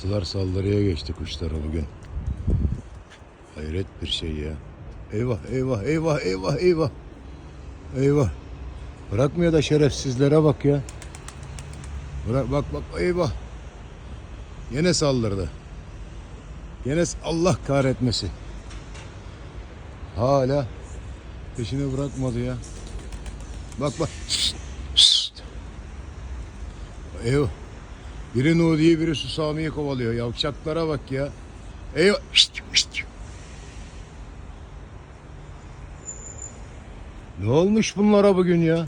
Martılar saldırıya geçti kuşlara bugün. Hayret bir şey ya. Eyvah eyvah eyvah eyvah eyvah. Eyvah. Bırakmıyor da şerefsizlere bak ya. Bırak bak bak eyvah. Yine saldırdı. Yine Allah kahretmesin. Hala peşini bırakmadı ya. Bak bak. Eyvah. Biri Nudi'yi biri Susami'yi kovalıyor. Yavşaklara bak ya. Şşt. Ne olmuş bunlara bugün ya?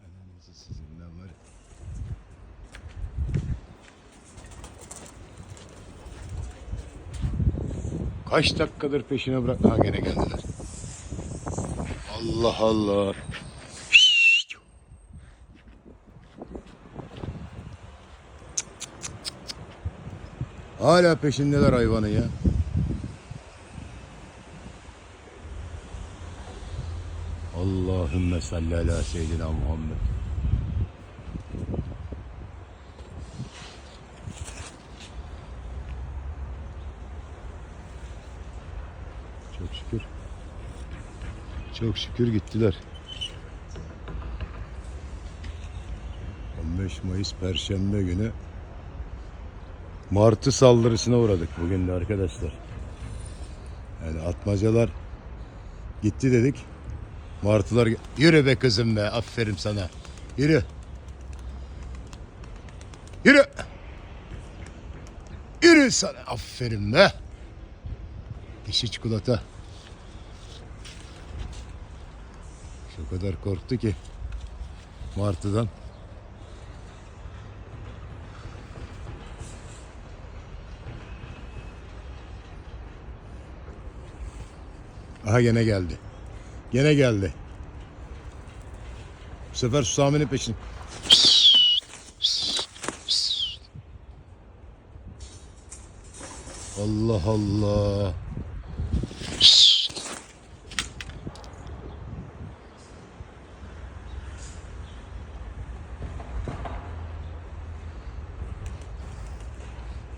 Ananızı sizinle var. ya. Kaç dakikadır peşine bırak. Ha gene geldiler. Allah Allah. Hala peşindeler hayvanı ya. Allahümme salli ala seyyidina Muhammed. Çok şükür. Çok şükür gittiler. 15 Mayıs Perşembe günü Martı saldırısına uğradık bugün de arkadaşlar. Yani atmacalar gitti dedik. Martılar yürü be kızım be aferin sana. Yürü. Yürü. Yürü sana aferin be. Dişi çikolata. Şu kadar korktu ki martıdan. Aha gene geldi. Gene geldi. Bu sefer Susami'nin peşin. Allah Allah.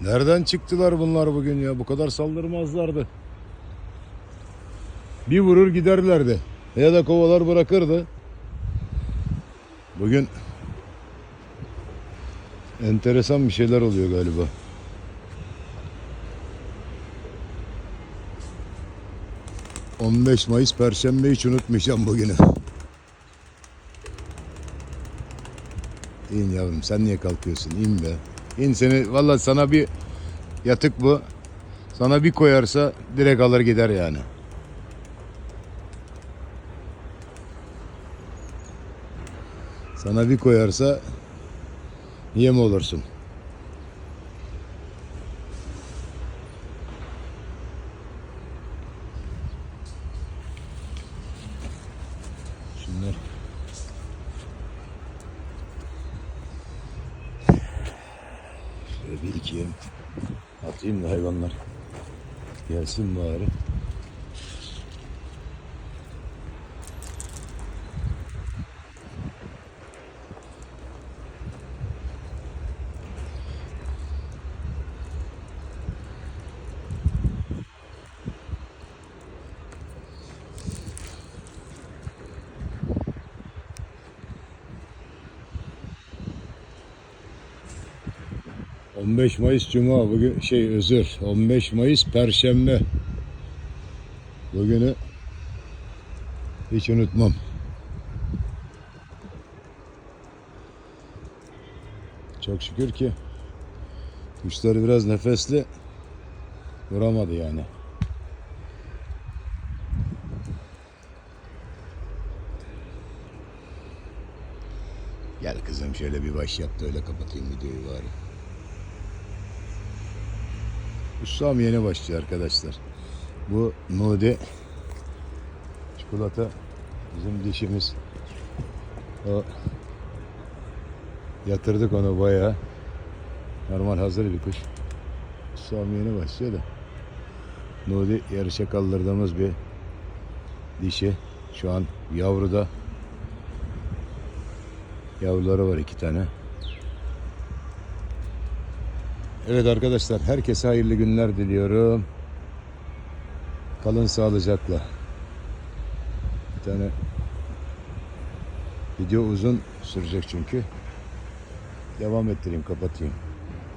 Nereden çıktılar bunlar bugün ya? Bu kadar saldırmazlardı. Bir vurur giderlerdi. Ya da kovalar bırakırdı. Bugün enteresan bir şeyler oluyor galiba. ...15 Mayıs Perşembe hiç unutmayacağım bugünü. İn yavrum sen niye kalkıyorsun? İn be. İn seni valla sana bir yatık bu. Sana bir koyarsa direkt alır gider yani. Sana bir koyarsa yem olursun. Şunlar yem atayım da hayvanlar gelsin bari. ...15 Mayıs Cuma bugün şey özür 15 Mayıs Perşembe bugünü hiç unutmam. Çok şükür ki kuşları biraz nefesli vuramadı yani. Gel kızım şöyle bir baş yap da öyle kapatayım videoyu bari. Ustam yeni başlıyor arkadaşlar. Bu Nudi çikolata bizim dişimiz. O yatırdık onu bayağı. Normal hazır bir kuş. Ustam yeni başlıyor da. Nudi yarışa kaldırdığımız bir dişi. Şu an yavruda. Yavruları var iki tane. Evet arkadaşlar herkese hayırlı günler diliyorum. Kalın sağlıcakla. Bir tane video uzun sürecek çünkü. Devam ettireyim, kapatayım.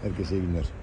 Herkese iyi günler.